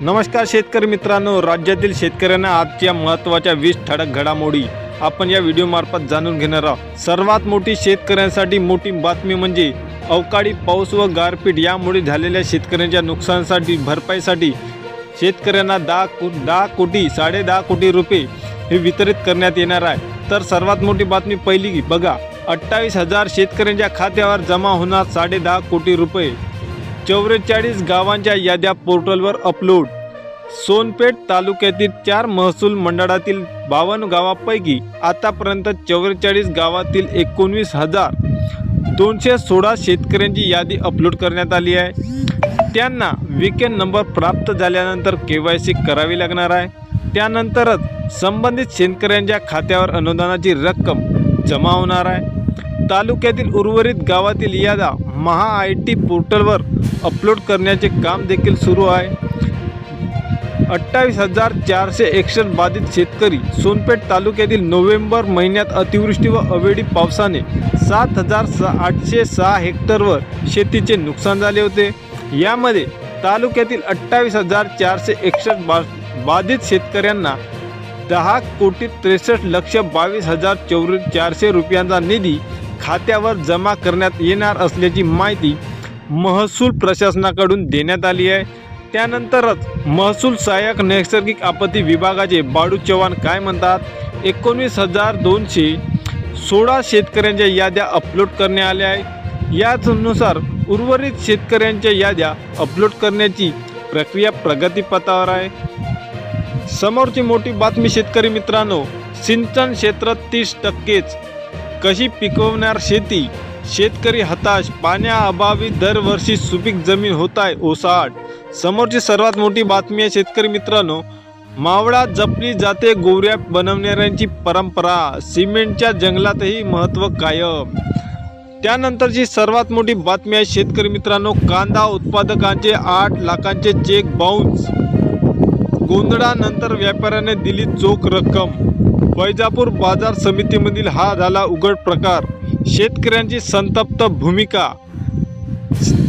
नमस्कार शेतकरी मित्रांनो राज्यातील शेतकऱ्यांना आजच्या महत्त्वाच्या वीस ठळक घडामोडी आपण या व्हिडिओमार्फत जाणून घेणार आहोत. सर्वात मोठी शेतकऱ्यांसाठी मोठी बातमी म्हणजे अवकाळी पाऊस व गारपीट यामुळे झालेल्या शेतकऱ्यांच्या नुकसानासाठी भरपाईसाठी शेतकऱ्यांना दहा को दहा कोटी साडे दहा कोटी रुपये हे वितरित करण्यात येणार आहे. तर सर्वात मोठी बातमी पहिली की बघा अठ्ठावीस हजार शेतकऱ्यांच्या खात्यावर जमा होणार साडे दहा कोटी रुपये. चौवेचाळीस गावांच्या याद्या पोर्टलवर अपलोड. सोनपेठ तालुक्यातील चार महसूल मंडळातील बावन्न गावापैकी आतापर्यंत चौवेचाळीस गावातील एकोणवीस हजार दोनशे सोळा शेतकऱ्यांची यादी अपलोड करण्यात आली आहे. त्यांना विकेंड नंबर प्राप्त झाल्यानंतर के वाय सी करावी लागणार आहे. त्यानंतरच संबंधित शेतकऱ्यांच्या खात्यावर अनुदानाची रक्कम जमा होणार आहे. तालुक्यातील उर्वरित गावातील यादा महा आय टी पोर्टलवर अपलोड करण्याचे काम देखील सुरू आहे. अठ्ठावीस हजार चारशे एकसष्ट बाधित शेतकरी सोनपेठ तालुक्यातील नोव्हेंबर महिन्यात अतिवृष्टी व अवेळी पावसाने सात हजार सा आठशे सहा हेक्टरवर शेतीचे नुकसान झाले होते. यामध्ये तालुक्यातील अठ्ठावीस हजार चारशे एकसष्ट बा बाधित शेतकऱ्यांना दहा कोटी त्रेसष्ट लक्ष बावीस हजार चौर चारशे रुपयांचा निधी खात्यावर जमा करण्यात येणार असल्याची माहिती महसूल प्रशासनाकडून देण्यात आली आहे. त्यानंतरच महसूल सहाय्यक नैसर्गिक आपत्ती विभागाचे बाळू चव्हाण काय म्हणतात? एकोणवीस हजार दोनशे सोळा शेतकऱ्यांच्या याद्या अपलोड करण्यात आल्या आहेत. याचनुसार उर्वरित शेतकऱ्यांच्या याद्या अपलोड करण्याची प्रक्रिया प्रगतीपथावर आहे. समोरची मोठी बातमी शेतकरी मित्रांनो सिंचन क्षेत्रात तीस टक्केच कशी पिकवणार शेती? शेतकरी हताश पाण्याअभावी दरवर्षी सुपीक जमीन होत आहे ओसाड. समोरची सर्वात मोठी बातमी आहे शेतकरी मित्रांनो मावळा जपली जाते गोवऱ्या बनवणाऱ्यांची परंपरा. सिमेंटच्या जंगलातही महत्त्व कायम. त्यानंतरची सर्वात मोठी बातमी आहे शेतकरी मित्रांनो कांदा उत्पादकांचे आठ लाखांचे चेक बाउन्स गोंधळानंतर व्यापाऱ्याने दिली चोख रक्कम. वैजापूर बाजार समितीमधील हा झाला उघड प्रकार. शेतकऱ्यांची संतप्त भूमिका.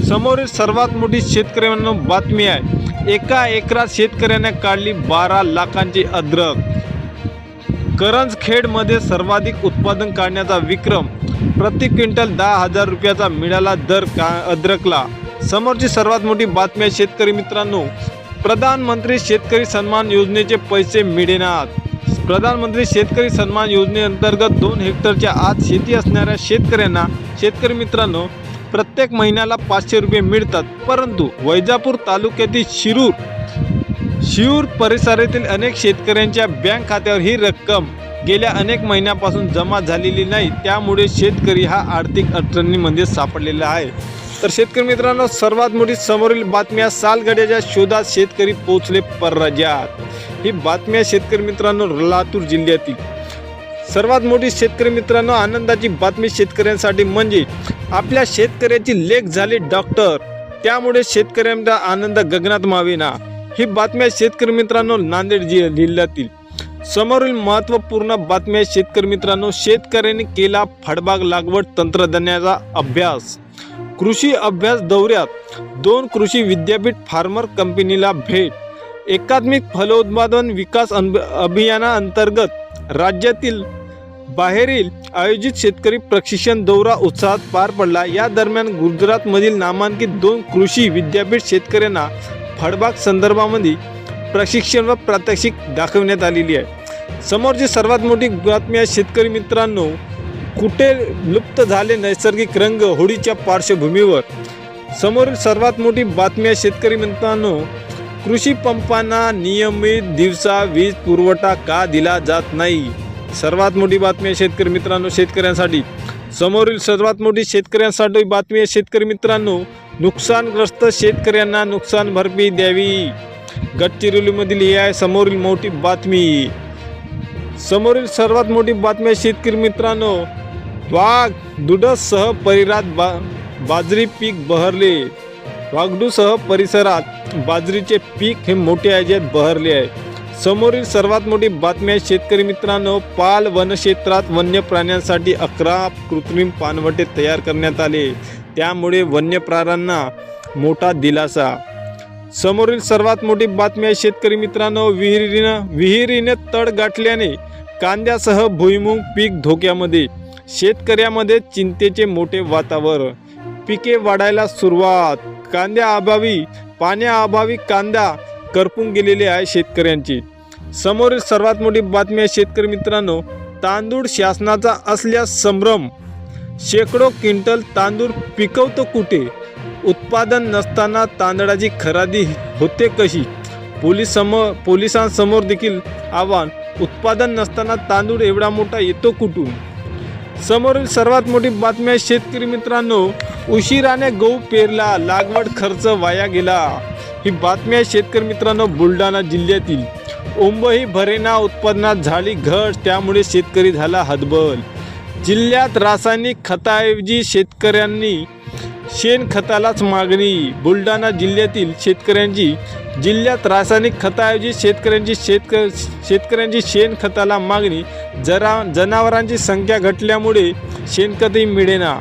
समोरील सर्वात मोठी शेतकऱ्यांना बातमी आहे. एका एकरात शेतकऱ्याने काढली बारा लाखांची अद्रक. करंजखेडमध्ये सर्वाधिक उत्पादन काढण्याचा विक्रम. प्रति क्विंटल दहा हजार रुपयाचा मिळाला दर का अद्रकला. समोरची सर्वात मोठी बातमी आहे शेतकरी मित्रांनो. प्रधानमंत्री शेतकरी सन्मान योजनेचे पैसे मिळेनात. प्रधानमंत्री शेतकरी सन्मान योजनेअंतर्गत दोन हेक्टरच्या आत शेती असणाऱ्या शेतकऱ्यांना शेतकरी मित्रांनो प्रत्येक महिन्याला पाचशे रुपये मिळतात. परंतु वैजापूर तालुक्यातील शिरूर शिरूर परिसरातील अनेक शेतकऱ्यांच्या बँक खात्यावर ही रक्कम गेल्या अनेक महिन्यापासून जमा झालेली नाही. त्यामुळे शेतकरी हा आर्थिक अडचणीमध्ये सापडलेला आहे. तर शेतकरी मित्रांनो सर्वात मोठी समोरील बातम्या सालगड्याच्या शोधात शेतकरी पोचले परराज्यात ही बातम्या शेतकरी मित्रांनो लातूर जिल्ह्यातील. सर्वात मोठी शेतकरी मित्रांनो आनंदाची बातमी शेतकऱ्यांसाठी म्हणजे आपल्या शेतकऱ्याची लेख झाली डॉक्टर. त्यामुळे शेतकऱ्यांचा आनंद गगनात मावेना. ही बातम्या शेतकरी मित्रांनो नांदेड जि जिल्ह्यातील. समोरील महत्त्वपूर्ण बातम्या शेतकरी मित्रांनो शेतकऱ्यांनी केला फळबाग लागवड तंत्रज्ञानाचा अभ्यास. कृषी अभ्यास दौऱ्यात दोन कृषी विद्यापीठ फार्मर कंपनीला भेट. एकात्मिक फलोत्पादन विकास अभियाना अभियानाअंतर्गत राज्यातील बाहेरील आयोजित शेतकरी प्रशिक्षण दौरा उत्साहात पार पडला. या दरम्यान गुजरातमधील नामांकित दोन कृषी विद्यापीठ शेतकऱ्यांना फळबाग संदर्भामध्ये प्रशिक्षण व प्रात्यक्षिक दाखवण्यात आलेली आहे. समोरची सर्वात मोठी बातमी आहे शेतकरी मित्रांनो कुठे लुप्त झाले नैसर्गिक रंग होळीच्या पार्श्वभूमीवर? समोरील सर्वात मोठी बातमी आहे शेतकरी मित्रांनो कृषी पंपांना नियमित दिवसा वीज पुरवठा का दिला जात नाही? सर्वात मोठी बातमी आहे शेतकरी मित्रांनो शेतकऱ्यांसाठी. समोरील सर्वात मोठी शेतकऱ्यांसाठी बातमी आहे शेतकरी मित्रांनो नुकसानग्रस्त शेतकऱ्यांना नुकसान भरपाई द्यावी. गडचिरोलीमधील हे आहे समोरील मोठी बातमी. समोरील सर्वात मोठी बातमी आहे शेतकरी मित्रांनो वाघ दुडससह परिरात बा बाजरी पीक बहरले. वागडूसह परिसरात बाजरीचे पीक हे मोठ्या आयोजित बहरले आहे. समोरील सर्वात मोठी बातमी आहे शेतकरी मित्रांनो पाल वनक्षेत्रात वन्य प्राण्यांसाठी अकरा कृत्रिम पानवटे तयार करण्यात आले. त्यामुळे वन्य प्राण्यांना मोठा दिलासा. समोरील सर्वात मोठी बातमी आहे शेतकरी मित्रांनो विहिरीनं विहिरीने तड गाठल्याने कांद्यासह भुईमुंग पीक धोक्यामध्ये शेतकऱ्यामध्ये चिंतेचे मोठे वातावरण. पिके वाढायला सुरुवात. कांद्याअभावी पाण्याअभावी कांदा करपून गेलेले आहे शेतकऱ्यांची. समोरील सर्वात मोठी बातमी आहे शेतकरी मित्रांनो तांदूळ शासनाचा असल्यास संभ्रम. शेकडो क्विंटल तांदूळ पिकवतो कुठे? उत्पादन नसताना तांदळाची खरादी होते कशी? पोलीस पोलिसांसमोर देखील आव्हान उत्पादन नसताना तांदूळ एवढा मोठा येतो कुठून? समोरील सर्वात मोठी बातमी आहे शेतकरी मित्रांनो उशिराने गहू पेरला लागवड खर्च वाया गेला. ही बातमी आहे शेतकरी मित्रांनो बुलढाणा जिल्ह्यातील. ओंबही भरेना उत्पादनात झाली घट त्यामुळे शेतकरी झाला हतबल. जिल्ह्यात रासायनिक खताऐवजी शेतकऱ्यांनी शेणखतालाच मागणी. बुलढाणा जिल्ह्यातील शेतकऱ्यांची जिल्ह्यात रासायनिक खताऐवजी शेतकऱ्यांची शेतक शेतकऱ्यांची शेणखताला मागणी. जरा जनावरांची संख्या घटल्यामुळे शेणखतही मिळेना.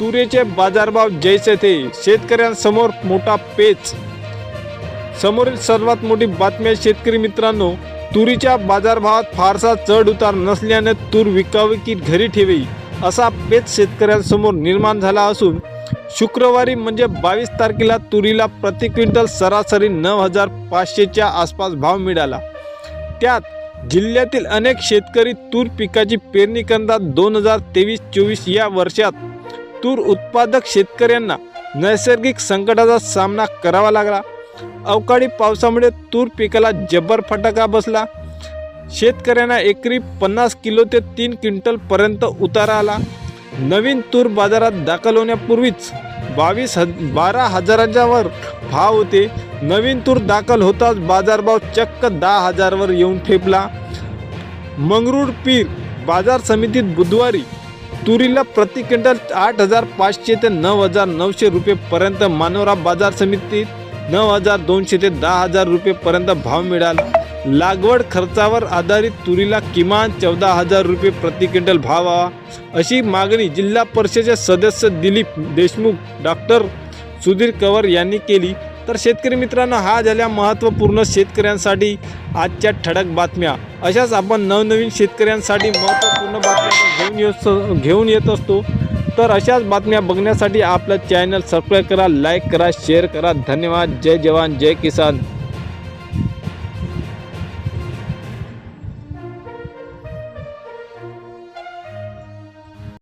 तुरीचे बाजारभाव जैसे थे. शेतकऱ्यांसमोर मोठा पेच. समोरील सर्वात मोठी बातमी आहे शेतकरी मित्रांनो तुरीच्या बाजारभावात फारसा चढ उतार नसल्याने तूर विकावी की घरी ठेवी असा पेच शेतकऱ्यांसमोर निर्माण झाला असून शुक्रवारी म्हणजे बावीस तारखेला तुरीला प्रति क्विंटल सरासरी नऊ हजार पाचशेच्या आसपास भाव मिळाला. त्यात जिल्ह्यातील अनेक शेतकरी तूर पिकाची पेरणी करतात. दोन हजार तेवीस चोवीस या वर्षात तूर उत्पादक शेतकऱ्यांना नैसर्गिक संकटाचा सामना करावा लागला. अवकाळी पावसामुळे तूर पिकाला जबर फटाका बसला. शेतकऱ्यांना एकरी पन्नास किलो ते तीन क्विंटलपर्यंत उतारा आला. नवीन तूर बाजारात दाखल होण्यापूर्वीच बावीस हज बारा हजारांच्यावर भाव होते. नवीन तूर दाखल होताच बाजारभाव चक्क दहा हजारवर येऊन ठेपला. मंगरूळ पीर बाजार समितीत बुधवारी तुरीला प्रति क्विंटल आठ हजार पाचशे ते नऊ हजार नऊशे रुपयेपर्यंत मानोरा बाजार समितीत नऊ हजार दोनशे ते दहा हजार रुपयेपर्यंत भाव मिळाला. लागवड खर्चावर आधारित तुरीला किमान चौदा हजार रुपये प्रति क्विंटल भाव. व्हावा अशी मागणी जिल्हा परिषदेचे सदस्य दिलीप देशमुख डॉक्टर सुधीर कंवर यांनी केली. तर शेतकरी मित्रांनो हा झाल्या महत्त्वपूर्ण शेतकऱ्यांसाठी आजच्या ठळक बातम्या. अशाच आपण नवनवीन शेतकऱ्यांसाठी महत्त्वपूर्ण बातम्या घेऊन येत घेऊन येत असतो. तर अशाच बातम्या बघण्यासाठी आपलं चॅनल सबस्क्राईब करा लाईक करा शेअर करा. धन्यवाद. जय जवान जय किसान.